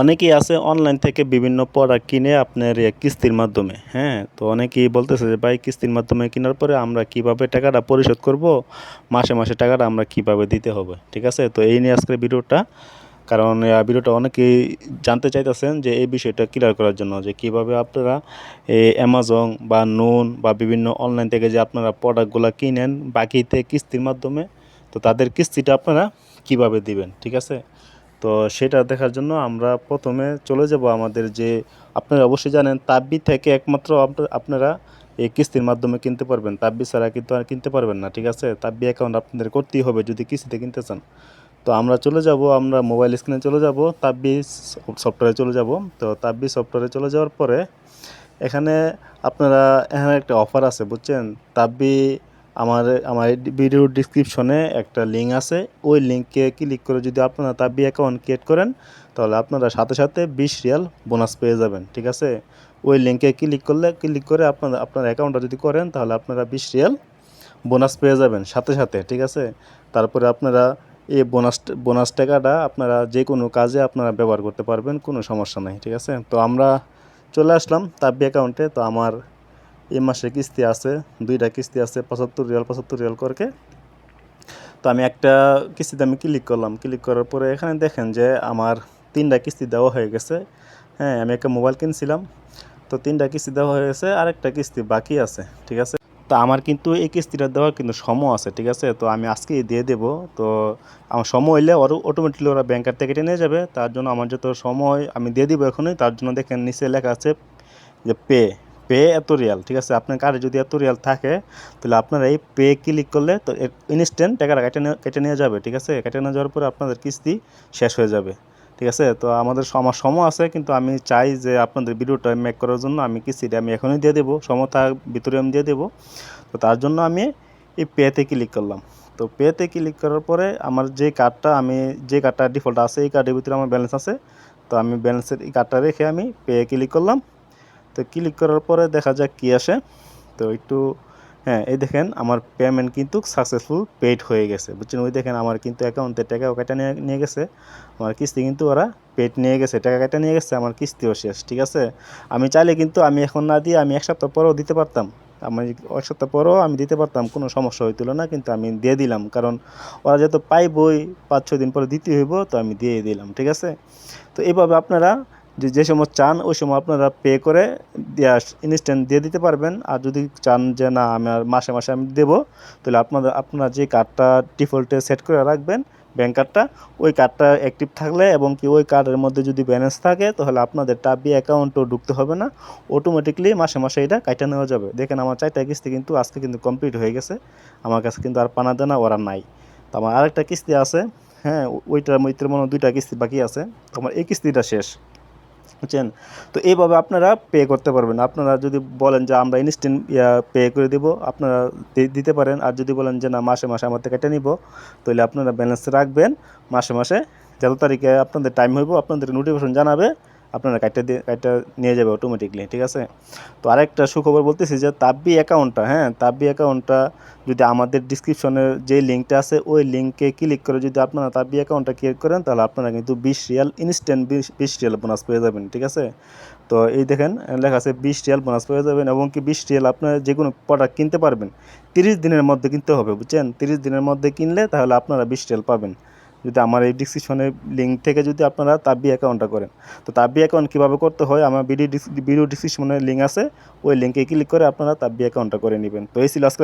অনেকেই আছে অনলাইন থেকে বিভিন্ন প্রোডাক্ট কিনে আপনার কিস্তির মাধ্যমে হ্যাঁ? তো অনেকেই বলতেছে যে, ভাই, কিস্তির মাধ্যমে কেনার পরে আমরা কীভাবে টাকাটা পরিশোধ করব? মাসে মাসে টাকাটা আমরা কীভাবে দিতে হবে? ঠিক আছে? তো এই নিয়ে আজকের ভিডিওটা, কারণ ভিডিওটা অনেকেই জানতে চাইতেছেন যে, এই বিষয়টা ক্লিয়ার করার জন্য যে, কীভাবে আপনারা এই অ্যামাজন বা নুন বা বিভিন্ন অনলাইন থেকে যে আপনারা প্রোডাক্টগুলো কিনেন, বাকিতে কিস্তির মাধ্যমে, তো তাদের কিস্তিটা আপনারা কীভাবে দিবেন? ঠিক আছে? তো সেটা দেখার জন্য আমরা প্রথমে চলে যাব আমাদের যে, আপনারা অবশ্যই জানেন তাব্বি থেকে একমাত্র আপ- আপনারা এই কিস্তির মাধ্যমে কিনতে পারবেন। তাব্বি ছাড়া কিন্তু আর কিনতে পারবেন না, ঠিক আছে? তাব্বি অ্যাকাউন্ট আপনাদের করতেই হবে যদি কিস্তিতে কিনতে চান। তো আমরা চলে যাব, আমরা মোবাইল স্ক্রিনে চলে যাব, তাব্বি সফটওয়্যারে চলে যাব। তো তাব্বি সফটওয়্যারে চলে যাওয়ার পরে এখানে আপনারা, এখানে একটা অফার আছে, বুঝছেন? তাব্বি আমার আমার ভিডিও ডিসক্রিপশনে একটা লিঙ্ক আছে। ওই লিঙ্কে ক্লিক করে যদি আপনারা তাব্বি অ্যাকাউন্ট ক্রিয়েট করেন, তাহলে আপনারা সাথে সাথে বিশ রিয়াল বোনাস পেয়ে যাবেন, ঠিক আছে? ওই লিঙ্কে ক্লিক করলে ক্লিক করে আপনারা, আপনার অ্যাকাউন্টটা যদি করেন, তাহলে আপনারা বিশ রিয়াল বোনাস পেয়ে যাবেন সাথে সাথে, ঠিক আছে? তারপরে আপনারা এই বোনাস বোনাস টাকাটা আপনারা যে কোনো কাজে আপনারা ব্যবহার করতে পারবেন, কোনো সমস্যা নাই, ঠিক আছে? তো আমরা চলে আসলাম তাব্বি অ্যাকাউন্টে তো আমার এই মাসে কিস্তি আছে, দুইটা কিস্তি আছে, পঁচাত্তর রিয়াল পঁচাত্তর রিয়াল করকে। তো আমি একটা কিস্তিতে আমি ক্লিক করলাম। ক্লিক করার পরে এখানে দেখেন যে আমার তিনটা কিস্তি দেওয়া হয়ে গেছে। হ্যাঁ আমি একটা মোবাইল কিনছিলাম। তো তিনটা কিস্তি দেওয়া হয়ে গেছে, আরেকটা কিস্তি বাকি আছে, ঠিক আছে? তো আমার কিন্তু এই কিস্তিটা দেওয়ার কিন্তু সময় আছে, ঠিক আছে? তো আমি আজকেই দিয়ে দেবো। তো আমার সময় হইলে ওর অটোমেটিকলি ওরা ব্যাংকার থেকে নিয়ে যাবে। তার জন্য আমার যত সময় আমি দিয়ে দেবো এখনই, তার জন্য দেখেন নিচে লেখা আছে যে পে পে এত রিয়াল, ঠিক আছে? আপনার কার্ডে যদি এত রিয়াল থাকে, তাহলে আপনারা এই পে ক্লিক করলে তো ইনস্ট্যান্ট টাকাটা কেটে কেটে নিয়ে যাবে, ঠিক আছে? কেটে নিয়ে যাওয়ার পরে আপনাদের কিস্তি শেষ হয়ে যাবে, ঠিক আছে? তো আমাদের সম- আমার সময় আছে, কিন্তু আমি চাই যে আপনাদের ভিডিওটা মেক করার জন্য আমি কিস্তিটা আমি এখনই দিয়ে দেবো সময় থাক ভিতরে আমি দিয়ে দেবো। তো তার জন্য আমি এই পেতে ক্লিক করলাম। তো পেতে ক্লিক করার পরে আমার যে কার্ডটা আমি, যে কার্ডটা ডিফল্ট আছে, এই কার্ডের ভিতরে আমার ব্যালেন্স আছে। তো আমি ব্যালেন্সের এই কার্ডটা রেখে আমি পে ক্লিক করলাম। তো ক্লিক করার পরে দেখা যাক কী আসে। তো একটু হ্যাঁ এই দেখেন আমার পেমেন্ট কিন্তু সাকসেসফুল পেড হয়ে গেছে। বুঝছেন? ওই দেখেন আমার কিন্তু অ্যাকাউন্টে টাকা কেটে নিয়ে গেছে। আমার কিস্তি কিন্তু ওরা পেড নিয়ে গেছে, টাকা কেটে নিয়ে গেছে, আমার কিস্তিও শেষ, ঠিক আছে? আমি চাইলে কিন্তু আমি এখন না দিয়ে আমি এক সপ্তাহ পরেও দিতে পারতাম। আমি এক সপ্তাহ পরেও আমি দিতে পারতাম, কোনো সমস্যা হইছিল না, কিন্তু আমি দিয়ে দিলাম। কারণ ওরা যেহেতু পাইবই, পাঁচ, ছয় দিন পরে দিতে হইব, তো আমি দিয়ে দিলাম, ঠিক আছে? তো এইভাবে আপনারা যে যে সময় চান, ওই সময় আপনারা পে করে দেওয়া ইনস্ট্যান্ট দিয়ে দিতে পারবেন। আর যদি চান যে, না আমার মাসে মাসে আমি দেবো, তাহলে আপনাদের আপনারা যে কার্ডটা ডিফল্টে সেট করে রাখবেন ব্যাংক কার্ডটা ওই কার্ডটা অ্যাক্টিভ থাকলে এবং কি ওই কার্ডের মধ্যে যদি ব্যালেন্স থাকে, তাহলে আপনাদের টাবি অ্যাকাউন্টও ঢুকতে হবে না। অটোমেটিকলি মাসে মাসে এটা কাইটা নেওয়া যাবে। দেখেন আমার চারটা কিস্তি কিন্তু আজকে কিন্তু কমপ্লিট হয়ে গেছে। আমার কাছে কিন্তু আর পানা দেনা ওরা নাই। তো আমার আরেকটা কিস্তি আছে হ্যাঁ ওইটার মধ্যে মনে দুইটা কিস্তি বাকি আছে। আমার এই কিস্তিটা শেষ। বুঝছেন? তো এইভাবে আপনারা পে করতে পারবেন। আপনারা যদি বলেন যে আমরা ইনস্ট্যান্ট পে করে দেবো, আপনারা দিতে পারেন। আর যদি বলেন যে না, মাসে মাসে আমার থেকে কেটে নিব, তাহলে আপনারা ব্যালেন্স রাখবেন। মাসে মাসে যত তারিখে আপনাদের টাইম হইব, আপনাদের নোটিফিকেশন জানাবে। আপনারা কাটটা দিয়ে কাটটা নিয়ে যাবে অটোমেটিকলি ঠিক আছে? তো আরেকটা সুখবর বলতেছি যে তাব্বি অ্যাকাউন্টটা হ্যাঁ তাব্বি অ্যাকাউন্টটা যদি আমাদের ডিসক্রিপশনে যে লিঙ্কটা আছে, ওই লিঙ্কে ক্লিক করে যদি আপনারা তাব্বি অ্যাকাউন্টটা ক্রিয়েট করেন, তাহলে আপনারা কিন্তু বিশ রিয়াল ইনস্ট্যান্ট বিশ বিশ রিয়াল বোনাস পেয়ে যাবেন, ঠিক আছে? তো এই দেখেন, লেখা আছে বিশ রিয়াল বোনাস পেয়ে যাবেন, এবং কি বিশ রিয়াল আপনারা যে কোনো প্রোডাক্ট কিনতে পারবেন। তিরিশ দিনের মধ্যে কিনতে হবে, বুঝছেন? তিরিশ দিনের মধ্যে কিনলে তাহলে আপনারা বিশ রিয়াল পাবেন। যদি আমার এই ডিসক্রিপশনের লিঙ্ক থেকে যদি আপনারা তাবি অ্যাকাউন্টটা করেন। তো তাবি অ্যাকাউন্ট কীভাবে করতে হয়? আমার ভিডিও ভিডিও ডিসক্রিপশনের লিঙ্ক আছে। ওই লিঙ্কে ক্লিক করে আপনারা তাবি অ্যাকাউন্টটা করে নেবেন। তো এই ছিল আজকে